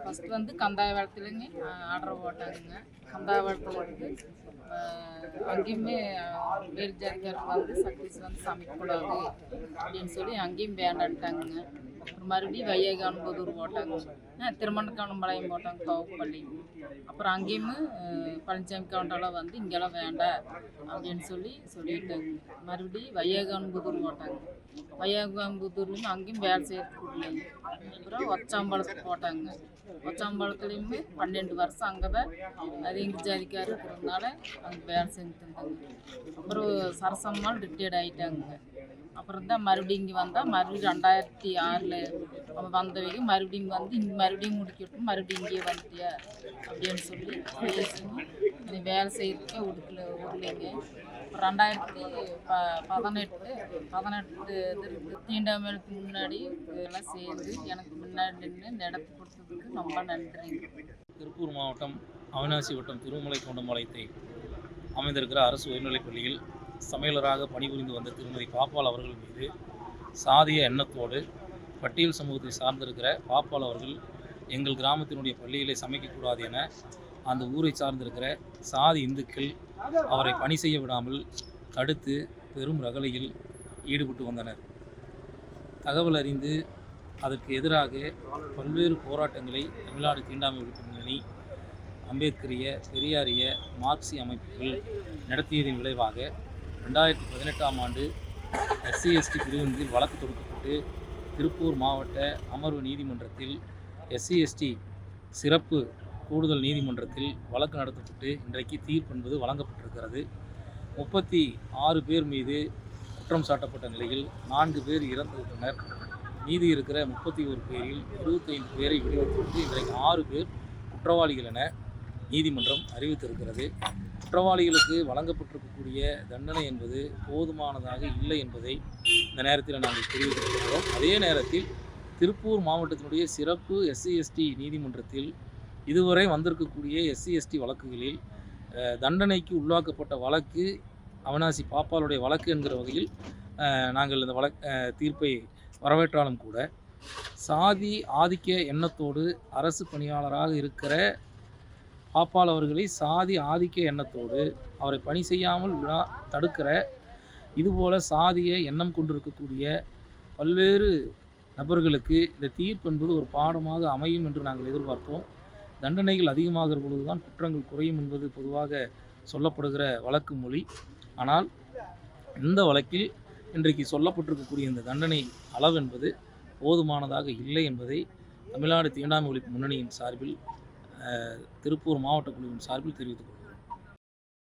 First வந்து கந்தாயவாளத்துலேங்க order போட்டாங்க கந்தாயவரத்தில் வந்து அங்கேயுமே வேறு ஜாதிக்காரங்க வந்து சக்திஸ் வந்து சமைக்கக்கூடாது அப்படின்னு சொல்லி அங்கேயும் வேண்டான்ட்டாங்க அப்புறம் மறுபடியும் வையகான்புதூர் போட்டாங்க திருமணக்கானம்பாளையம் போட்டாங்க கோவப்பள்ளி. அப்புறம் அங்கேயுமே பழனிசாமி கவுண்டரெல்லாம் வந்து இங்கெல்லாம் வேண்டாம் அப்படின்னு சொல்லி சொல்லிட்டாங்க மறுபடியும் வையகான்புதூர் போட்டாங்க வையகான்புதூர்லேயும் அங்கேயும் வேலை செய்யறதுக்கு இல்லைங்க அப்புறம் ஒச்சாம்பழத்துக்கு போட்டாங்க. ஒச்சாம்பழத்துலேயுமே பன்னெண்டு வருஷம் அங்கே தான் அது எங்கள் ஜாதிக்காரர் இருக்கிறதுனால அங்கே வேலை செஞ்சுட்டு இருந்தாங்க. அப்புறம் சரசம்மாள் ரிட்டையர்ட் ஆகிட்டாங்க அப்புறம் தான் மறுபடியும் இங்கே வந்தால் மறுபடியும் ரெண்டாயிரத்தி ஆறில் வந்தவங்க மறுபடியும் வந்து இங்கே மறுபடியும் முடிக்கட்டும் மறுபடியும் இங்கேயே வந்துட்டியா அப்படின்னு சொல்லி பேசுங்க நீ வேலை செய்கிறதுக்கே உடுக்கல விடலைங்க அப்புறம் ரெண்டாயிரத்தி ப பதினெட்டு பதினெட்டு இது தீண்டாமலுக்கு முன்னாடி இதெல்லாம் சேர்ந்து எனக்கு முன்னாடி நின்று நடத்தி கொடுத்ததுக்கு ரொம்ப நன்றி திருப்பூர் மாவட்டம் அவினாசி வட்டம் திருமலை கொண்டம்பாளையத்தை அமைந்திருக்கிற அரசு உயர்நிலைப் பள்ளியில் சமையலராக பணிபுரிந்து வந்த திருமதி பாப்பால் அவர்கள் மீது சாதிய எண்ணத்தோடு பட்டியல் சமூகத்தை சார்ந்திருக்கிற பாப்பால் அவர்கள் எங்கள் கிராமத்தினுடைய பள்ளியிலே சமைக்கக்கூடாது என அந்த ஊரை சார்ந்திருக்கிற சாதி இந்துக்கள் அவரை பணி செய்ய விடாமல் தடுத்து பெரும் ரகளையில் ஈடுபட்டு வந்தனர். தகவல் அறிந்து அதற்கு எதிராக பல்வேறு போராட்டங்களை தமிழ்நாடு தீண்டாமை ஒழிப்பு முன்னணி அம்பேத்கரிய பெரியாரிய மார்க்சி அமைப்புகள் நடத்தியதன் விளைவாக ரெண்டாயிரத்தி பதினெட்டாம் ஆண்டு எஸ்சி எஸ்டி பிரிவின் வழக்கு தொடுக்கப்பட்டு திருப்பூர் மாவட்ட அமர்வு நீதிமன்றத்தில் எஸ்சி எஸ்டி சிறப்பு கூடுதல் நீதிமன்றத்தில் வழக்கு நடத்தப்பட்டு இன்றைக்கு தீர்ப்பு என்பது வழங்கப்பட்டிருக்கிறது. முப்பத்தி ஆறு பேர் மீது குற்றம் சாட்டப்பட்ட நிலையில் நான்கு பேர் இறந்துவிட்டனர். மீதி இருக்கிற முப்பத்தி ஒரு பேரில் இருபத்தைந்து பேரை விடுவித்து இன்றைக்கு ஆறு பேர் குற்றவாளிகள் என நீதிமன்றம் அறிவித்திருக்கிறது. குற்றவாளிகளுக்கு வழங்கப்பட்டிருக்கக்கூடிய தண்டனை என்பது போதுமானதாக இல்லை என்பதை இந்த நேரத்தில் நாங்கள் தெரிவித்திருக்கிறோம். அதே நேரத்தில் திருப்பூர் மாவட்டத்தினுடைய சிறப்பு எஸ்சி எஸ்டி நீதிமன்றத்தில் இதுவரை வந்திருக்கக்கூடிய எஸ்சி எஸ்டி வழக்குகளில் தண்டனைக்கு உள்ளாக்கப்பட்ட வழக்கு அவனாசி பாப்பாளுடைய வழக்கு என்கிற வகையில் நாங்கள் இந்த வழக் தீர்ப்பை வரவேற்றாலும் கூட சாதி ஆதிக்க எண்ணத்தோடு அரசு பணியாளராக இருக்கிற பாப்பால் அவர்களை சாதி ஆதிக்க எண்ணத்தோடு அவரை பணி செய்யாமல் விழா தடுக்கிற இதுபோல சாதிய எண்ணம் கொண்டிருக்கக்கூடிய பல்வேறு நபர்களுக்கு இந்த தீர்ப்பு என்பது ஒரு பாடமாக அமையும் என்று நாங்கள் எதிர்பார்த்தோம். தண்டனைகள் அதிகமாகிற பொழுதுதான் குற்றங்கள் குறையும் என்பது பொதுவாக சொல்லப்படுகிற வழக்கு மொழி. ஆனால் இந்த வழக்கில் இன்றைக்கு சொல்லப்பட்டிருக்கக்கூடிய இந்த தண்டனை அளவு என்பது போதுமானதாக இல்லை என்பதை தமிழ்நாடு தீண்டாமை ஒழிப்பு முன்னணியின் சார்பில் திருப்பூர் மாவட்ட குழுவின் சார்பில் தெரிவித்துக்